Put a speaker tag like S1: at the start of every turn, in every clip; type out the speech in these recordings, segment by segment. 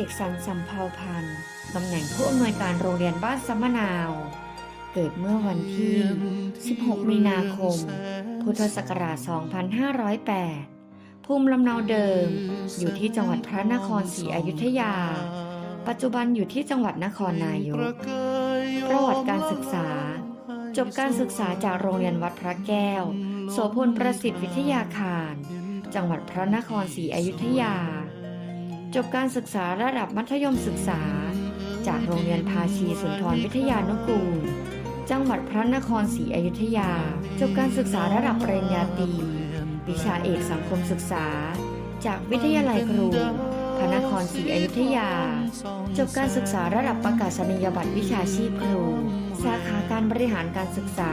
S1: เสกสรรสัมภาวพันธ์ตำแหน่งผู้อำนวยการโรงเรียนบ้านสมนาว เกิดเมื่อวันที่ 16 มีนาคม พุทธศักราช 2508 ภูมิลำเนาเดิม อยู่ที่จังหวัดพระนครศรีอยุธยา ปัจจุบันอยู่ที่จังหวัดนครนายก ประวัติการศึกษา จบการศึกษาจากโรงเรียนวัดพระแก้ว โสพลประสิทธิ์วิทยาคาร จังหวัดพระนครศรีอยุธยา จบการศึกษาระดับมัธยมศึกษา จากโรงเรียนภาชีสุนทรวิทยานุกูล จังหวัดพระนครศรีอยุธยา จบการศึกษาระดับปริญญาตรีวิชาเอกสังคมศึกษา จากวิทยาลัยครูพระนครศรีอยุธยา จบการศึกษาระดับประกาศนียบัตรวิชาชีพครู สาขาการบริหารการศึกษา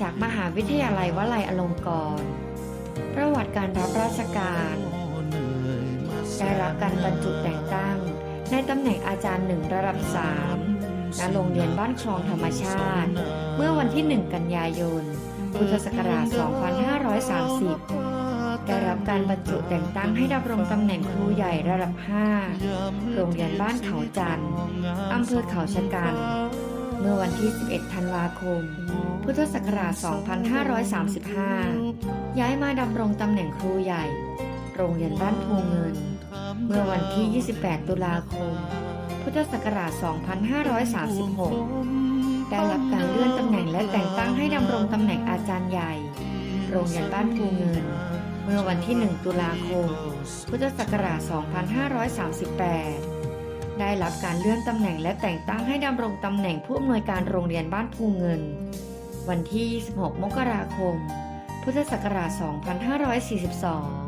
S1: จากมหาวิทยาลัยวลัยอลงกรณ์ ประวัติการรับราชการ ได้รับการบรรจุแต่งตั้ง ในตำแหน่งอาจารย์หนึ่งระดับ3ณโรงเรียนบ้านคลองธรรมชาติ เมื่อวันที่ 1 กันยายน พุทธศักราช 2530 ได้รับการบรรจุแต่งตั้งให้ดำรงตำแหน่งครูใหญ่ระดับ 5 โรงเรียนบ้านเขาจันทร์อำเภอเขาชะกัน เมื่อวันที่ 11 ธันวาคม พุทธศักราช 2535 ย้ายมาดำรงตำแหน่งครูใหญ่ โรงเรียนบ้านภูเงิน เมื่อวันที่ 28 ตุลาคม พุทธศักราช 2536 ได้รับการเลื่อนตำแหน่งและแต่งตั้งให้ดำรงตำแหน่งอาจารย์ใหญ่ โรงเรียนบ้านภูเงิน เมื่อวันที่ 1 ตุลาคม พุทธศักราช 2538 ได้รับการเลื่อนตำแหน่งและแต่งตั้งให้ดำรงตำแหน่งผู้อำนวยการโรงเรียนบ้านภูเงิน วันที่ 26 มกราคม พุทธศักราช 2542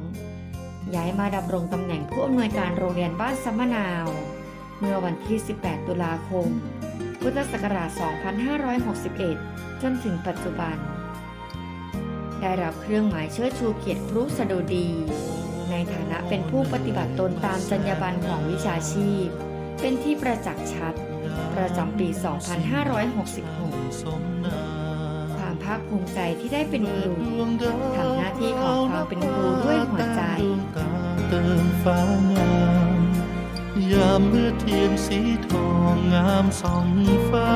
S1: ย้ายมาดำรงตำแหน่งผู้อำนวยการโรงเรียนบ้านสมะนาว เมื่อวันที่ 18 ตุลาคม พุทธศักราช 2561 จนถึงปัจจุบัน ได้รับเครื่องหมายเชิดชูเกียรติครุสดุดี ในฐานะเป็นผู้ปฏิบัติตนตามจรรยาบรรณของวิชาชีพ เป็นที่ประจักษ์ชัด ประจำปี 2566ความภาคภูมิใจที่ได้เป็นครูทำหน้าที่ของความเป็นครูด้วยหัวใจ
S2: เติมฟ้างาม ยามเมื่อเทียนสีทองงามส่องฟ้า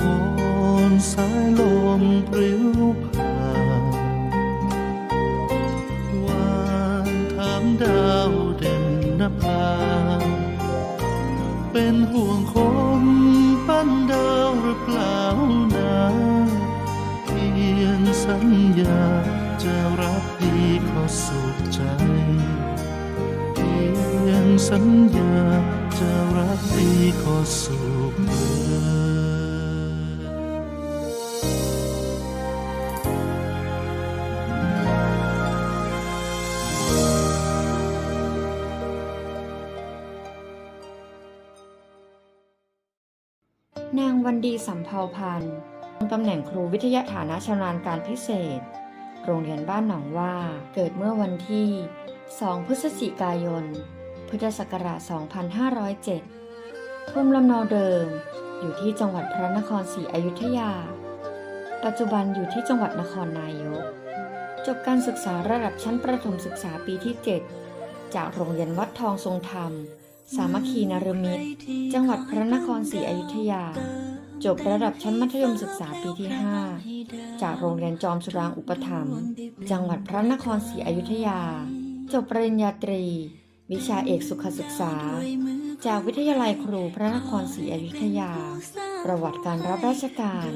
S2: วอนสายลมปลิว สัญญาจะรักดีขอสุขเธอ
S1: นางวันดีสัมภาพันธ์ตำแหน่งครูวิทยาฐานะชำนาญการพิเศษ โรงเรียนบ้านหนองว่า เกิดเมื่อวันที่ 2 พฤศจิกายน พุทธศักราช 2507 ภูมิลำเนาเดิม อยู่ที่จังหวัดพระนครศรีอยุธยา ปัจจุบันอยู่ที่จังหวัดนครนายก จบการศึกษาระดับชั้นประถมศึกษาปีที่ 7 จากโรงเรียนวัดทองทรงธรรม สามัคคีนารมิตร จังหวัดพระนครศรีอยุธยา จบระดับชั้นมัธยมศึกษาปีที่ 5 จากโรงเรียนจอมสุรางอุปถัมภ์ จังหวัดพระนครศรีอยุธยา จบปริญญาตรี วิชาเอกสุขศึกษา จากวิทยาลัยครูพระนครศรีอยุธยา ประวัติการรับราชการ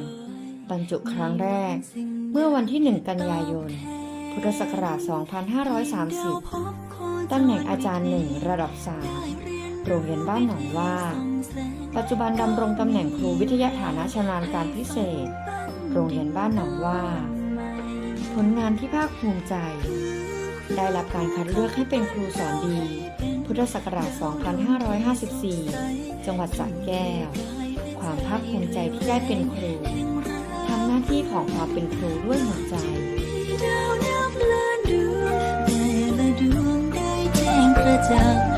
S1: บรรจุครั้งแรก เมื่อวันที่ 1 กันยายน พุทธศักราช 2530 ตำแหน่งอาจารย์หนึ่งระดับ3โรงเรียนบ้านหนองว่า ปัจจุบันดำรงตำแหน่งครูวิทยาฐานะชำนาญการพิเศษ โรงเรียนบ้านหนองว่า ผลงานที่ภาคภูมิใจ ได้รับการคัดเลือกให้เป็นครูสอนดี พุทธศักราช 2554 จังหวัดสระแก้ว ความภาคภูมิใจที่ได้เป็นครูทำหน้าที่ของความเป็นครูด้วยหัวใจ
S3: ดาวนับล้านดวงแต่ละดวงได้แจ้งกระ
S4: จ่าง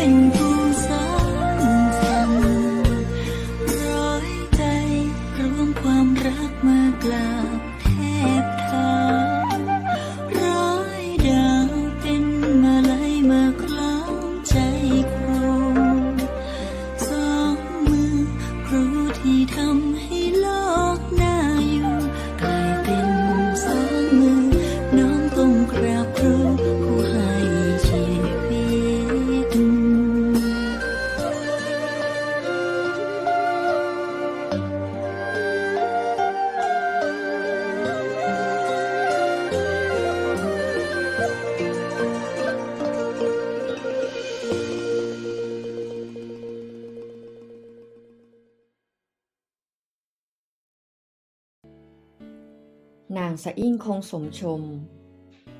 S4: คางสะ
S1: อิ่งคงสมชม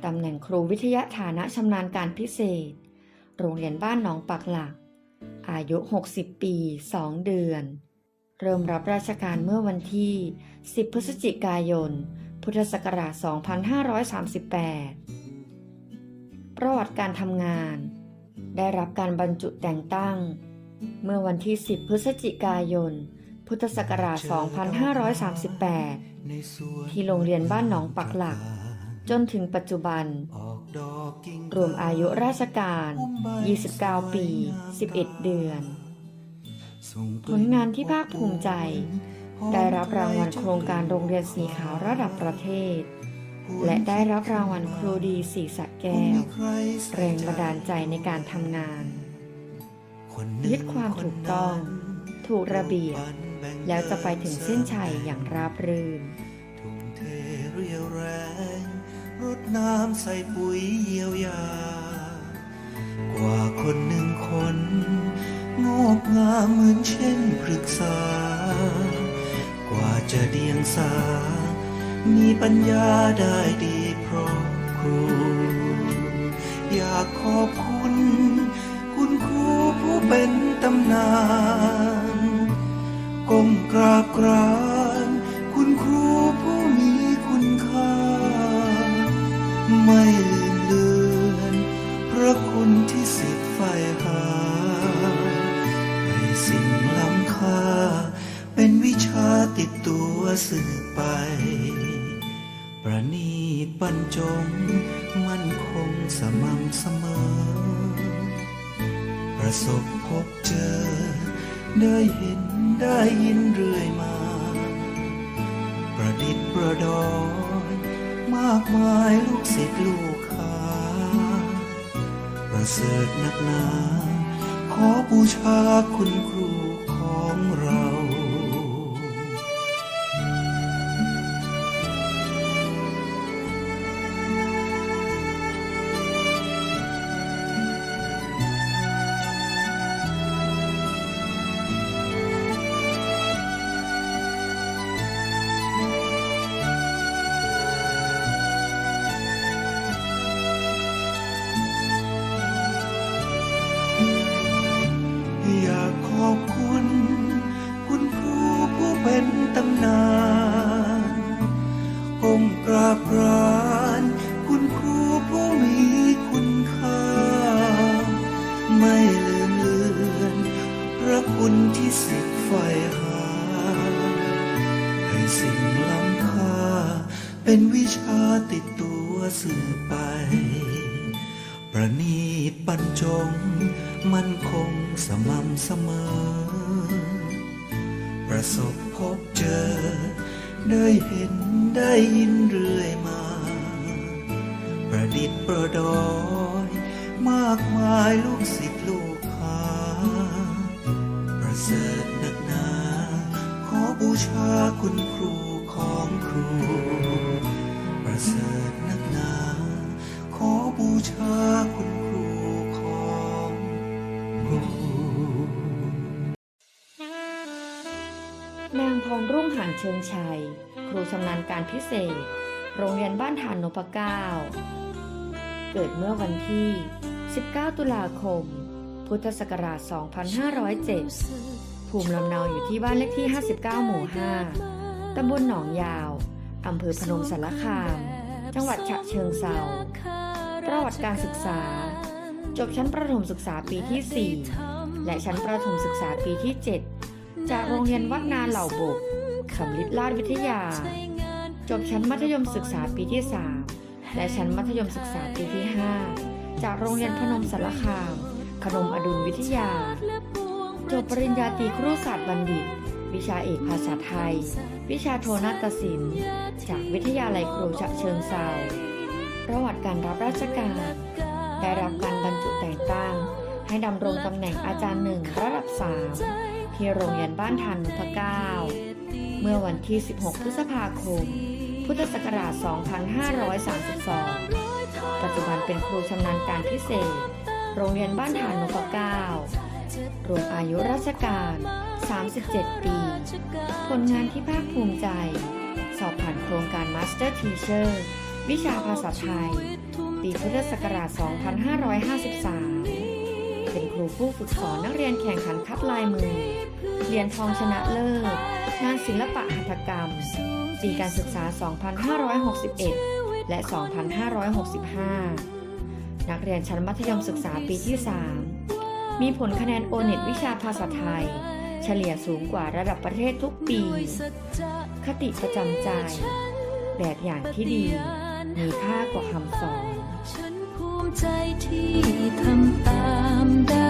S1: ตำแหน่งครูวิทยาฐานะชำนาญการพิเศษ โรงเรียนบ้านหนองปักหลัก อายุ 60 ปี 2 เดือน เริ่มรับราชการเมื่อวันที่ 10 พฤศจิกายน พุทธศักราช 2538 ประวัติการทำงาน ได้รับการบรรจุแต่งตั้ง เมื่อวันที่ 10 พฤศจิกายน พุทธศักราช 2538 ที่โรงเรียนบ้านหนองปักหลัก จนถึงปัจจุบัน รวมอายุราชการ 29 ปี 11 เดือน ผลงานที่ภาคภูมิใจ ได้รับรางวัลโครงการโรงเรียนสีขาวระดับประเทศ และได้รับรางวัลครูดีสีสะแก้ว แรงบันดาลใจในการทำงานยึดความถูกต้อง ถูกระเบียบ แล้วจะไปถึงเส้นชัยอย่างราบรื่น
S5: ทุ่มเทเรียวแรงรดน้ำใส่ปุ๋ยเยียวยา กว่าคนหนึ่งคน งอกงามเหมือนเช่นพฤกษา กว่าจะเดียงสา มีปัญญาได้ดีเพราะครู อยากขอบคุณ คุณครูผู้เป็นตำนาน กากมายลูกศิษย์ลูกหาประเสริฐนักหนา ขอบูชาคุณครู ชาคุณครูของครู ประเสริฐนักหนา ขอบูชาคุณครูของครู
S1: นางพรรุ่งหางเชิงชัย ครูชำนาญการพิเศษ โรงเรียนบ้านฐานนพเก้า เกิดเมื่อวันที่ 19 ตุลาคม พุทธศักราช 2507 ภูมิลำเนาอยู่ที่บ้านเลขที่ 59 หมู่ 5 ตำบลหนองยาว อำเภอพนมสารคาม จังหวัดฉะเชิงเทราประวัติการศึกษา จบชั้นประถมศึกษาปีที่ 4 และชั้นประถมศึกษาปีที่ 7 จากโรงเรียนวัดนาเหล่าบกสำลิดราชวิทยา จบชั้นมัธยมศึกษาปีที่ 3 และชั้นมัธยมศึกษาปีที่ 5 จากโรงเรียนพนมสารคามขนมอดุลวิทยา จบปริญญาตรีครุศาสตร์บัณฑิต วิชาเอกภาษาไทย วิชาโทนาฏศิลป์ จากวิทยาลัยครูฉะเชิงเซาประวัติการรับราชการ ได้รับการบรรจุแต่งตั้ง ให้ดำรงตำแหน่งอาจารย์หนึ่งระดับ3ที่โรงเรียนบ้านทานนพเก้าเมื่อวันที่ 16 พฤษภาคม พุทธศักราช 2532 ปัจจุบันเป็นครูชำนาญการพิเศษ โรงเรียนบ้านฐานนพเก้า รวมอายุราชการ 37 ปี ผลงานที่ภาคภูมิใจ สอบผ่านโครงการ Master Teacher วิชาภาษาไทย ปีพุทธศักราช 2553 เป็นครูผู้ฝึกสอนนักเรียนแข่งขันคัดลายมือเหรียญทองชนะเลิศ งานศิลปะหัตถกรรม ปีการศึกษา 2561 และ 2565 นักเรียนชั้นมัธยมศึกษาปีที่ 3 มีผลคะแนนโอเน็ตวิชาภาษาไทย เฉลี่ยสูงกว่าระดับประเทศทุกปี คติประจำใจ แบบอย่างที่ดี มีค่ากว่าคำสอน
S3: ฉันภูมิใจที่ทำตามได้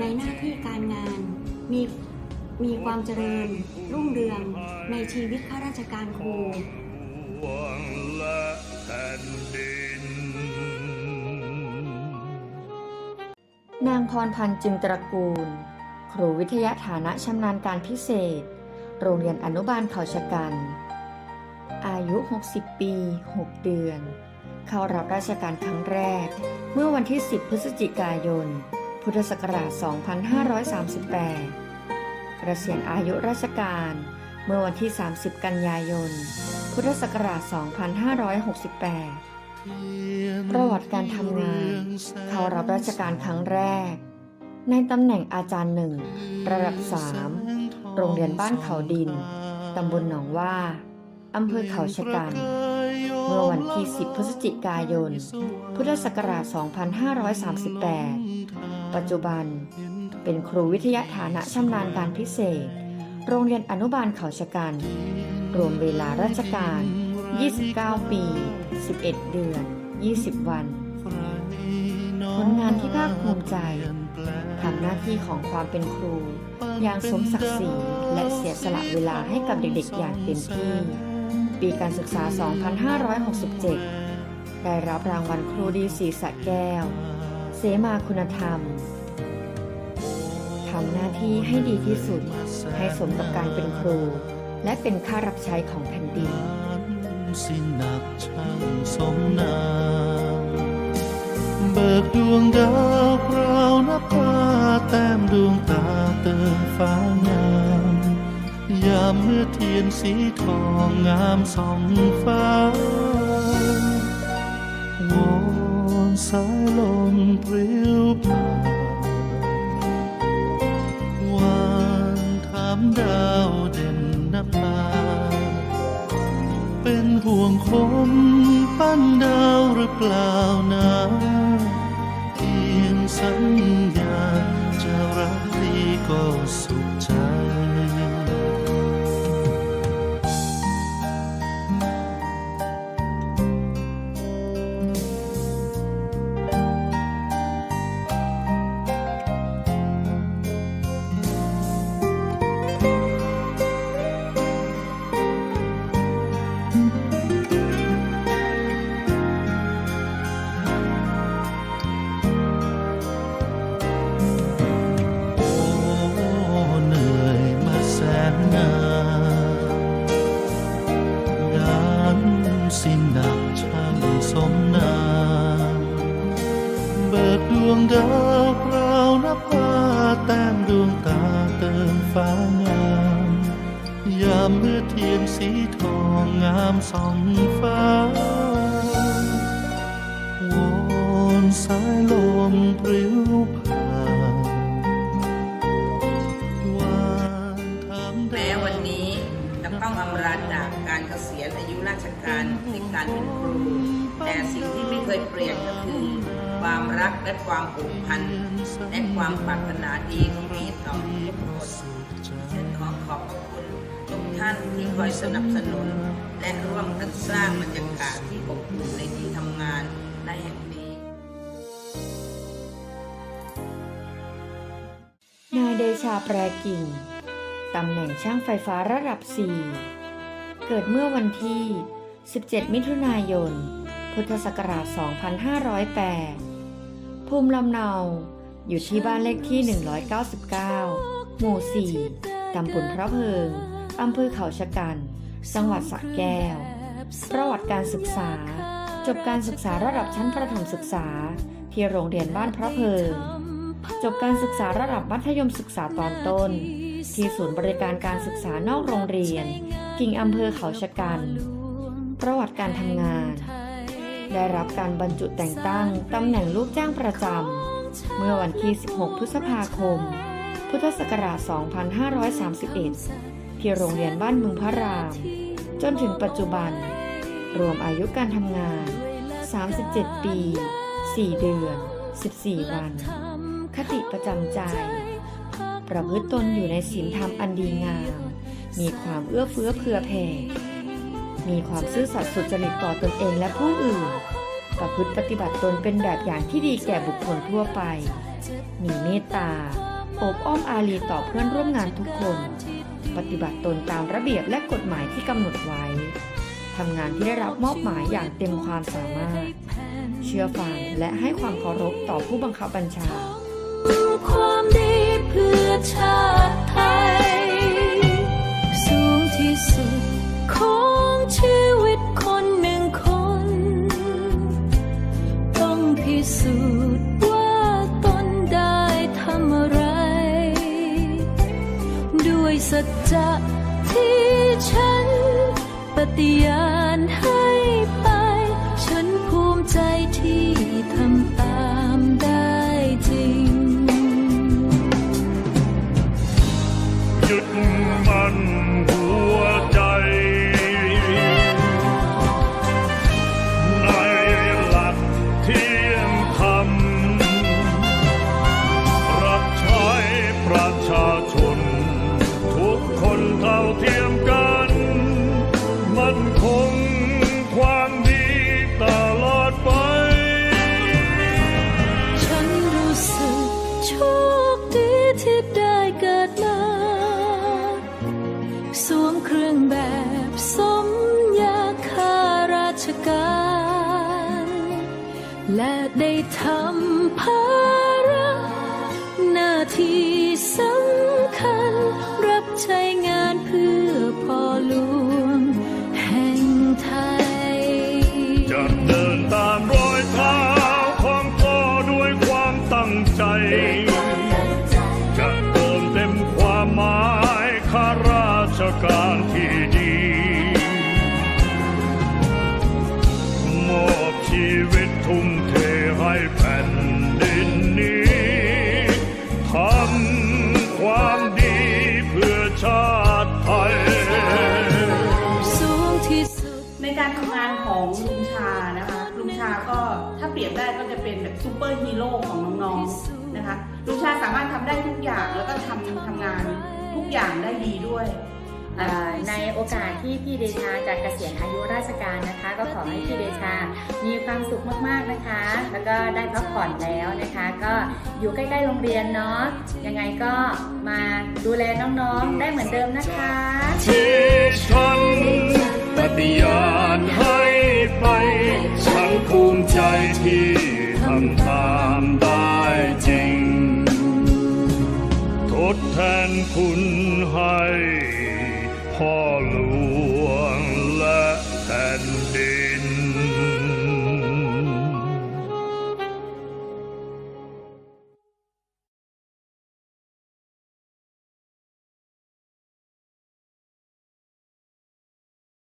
S2: ใน
S3: หน้าที่
S6: การงานมีมีความเจริญ รุ่งเรืองในชีวิตข้าราชการครู
S2: นา
S1: งพรพันธ์จึงตระกูล ครูวิทยาฐานะชำนาญการพิเศษ โรงเรียนอนุบาลเขาชะกัน อายุ 60 ปี 6 เดือน เข้ารับราชการครั้งแรก เมื่อวันที่ 10 พฤศจิกายน พุทธศักราช 2538 เกษียณอายุราชการ เมื่อวันที่ 30 กันยายน พุทธศักราช 2568 ประวัติการทำงาน เข้ารับราชการครั้งแรก ในตำแหน่งอาจารย์หนึ่ง ระดับ 3 โรงเรียนบ้านเขาดิน ตำบลหนองว่า อำเภอเขาชะกัน มื่อวันที่ 10 พฤศจิกายน พุทธศักราช 2538 ปัจจุบัน เป็นครูวิทยาฐานะชำนาญการพิเศษ โรงเรียนอนุบาลเขาชะกัน รวมเวลาราชการ 29 ปี 11 เดือน 20 วัน ผลงานที่ภาคภูมิใจทำหน้าที่ของความเป็นครู อย่างสมศักดิ์ศรีและเสียสละเวลาให้กับเด็กๆอย่างเต็มที่ ปีการศึกษา 2567 ได้รับรางวัลครูดีศรีสะแก้ว เสมาคุณธรรม ทำหน้าที่ให้ดีที่สุด ให้สมกับการเป็นครู และเป็นข้ารับใช้ของแผ่นดิน
S2: สิ้นหนักช่างสมนามเบิกดวงดาวคราวนับฟ้าแต้มดวงตาเติมฟ้างาม ยามเมื่อเทียนสีทองงามสองฟ้าวอนสายลมปลิวผ่านวานถามดาวเด่นนภาเป็นห่วงคนปั้นดาวหรือเปล่านะเพียงสัญญาจะรักดีก็ส ยามเมื่อเทียนสีทองงามส่องฟ้าวอนสายลมปลิวผ่าน
S7: แม้วันนี้จะต้องอำลาจากการเกษียณอายุราชการในการเป็นครู แต่สิ่งที่ไม่เคยเปลี่ยนก็คือ ความรักและความผูกพันและความปรารถนาดีที่มีต่อทุกคน ท่านที่คอยสนับสนุน และร่วมกันสร้างบรรยากาศที่อบอุ่นในที่ทำงานและแห่งนี้
S1: นายเดชาแปรกิ่ง ตำแหน่งช่างไฟฟ้าระดับ 4 เกิดเมื่อวันที่ 17 มิถุนายน พุทธศักราช 2508 ภูมิลำเนาอยู่ที่บ้านเลขที่ 199 หมู่ 4 ตำบลพระเพิง อำเภอเขาชะกัน จังหวัดสระแก้ว ประวัติการศึกษา จบการศึกษาระดับชั้นประถมศึกษา ที่โรงเรียนบ้านพระเพิง จบการศึกษาระดับมัธยมศึกษาตอนต้น ที่ศูนย์บริการการศึกษานอกโรงเรียน กิ่งอำเภอเขาชะกัน ประวัติการทำงาน ได้รับการบรรจุแต่งตั้งตำแหน่งลูกจ้างประจำ เมื่อวันที่ 16 พฤษภาคม พุทธศักราช 2531 ที่โรงเรียนบ้านบึงพระราม จนถึงปัจจุบัน รวมอายุการทำงาน 37 ปี 4 เดือน 14 วัน คติประจำใจ ประพฤติตนอยู่ในศีลธรรมอันดีงาม มีความเอื้อเฟื้อเผื่อแผ่ มีความซื่อสัตย์สุจริตต่อตนเองและผู้อื่น ประพฤติปฏิบัติตนเป็นแบบอย่างที่ดีแก่บุคคลทั่วไป มีเมตตาโอบอ้อมอารีต่อเพื่อนร่วมงานทุกคน ปฏิบัติตนตามระเบียบและกฎหมายที่กำหนดไว้ทำงานที่ได้รับมอบหมายอย่างเต็มความสามารถ เชื่อฟังและให้ความเคารพต่อผู้บังคับบัญชา
S3: ความดีเพื่อชา จะที่ฉันปฏิญาณ ป็นแบบ
S8: ซูเปอร์ฮีโร่ของน้องๆนะคะลุงชาสามารถทำได้ทุกอย่างแล้วก็ทำทำงานทุกอย่างได้ดีด้วย
S9: เอ่อในโอกาสที่พี่เดชาจะเกษียณอายุราชการนะคะ ก็ขอให้พี่เดชา มีความสุขมากๆนะคะ แล้วก็ได้พักผ่อนแล้วนะคะ ก็อยู่ใกล้ๆโรงเรียนเนาะยังไงก็มาดูแลน้องๆได้เหมือนเดิมนะคะ
S6: ที่ฉันปฏิญาณให้ไปฉันภูมิใจที่ทำตามได้จริง ทดแทนคุณให้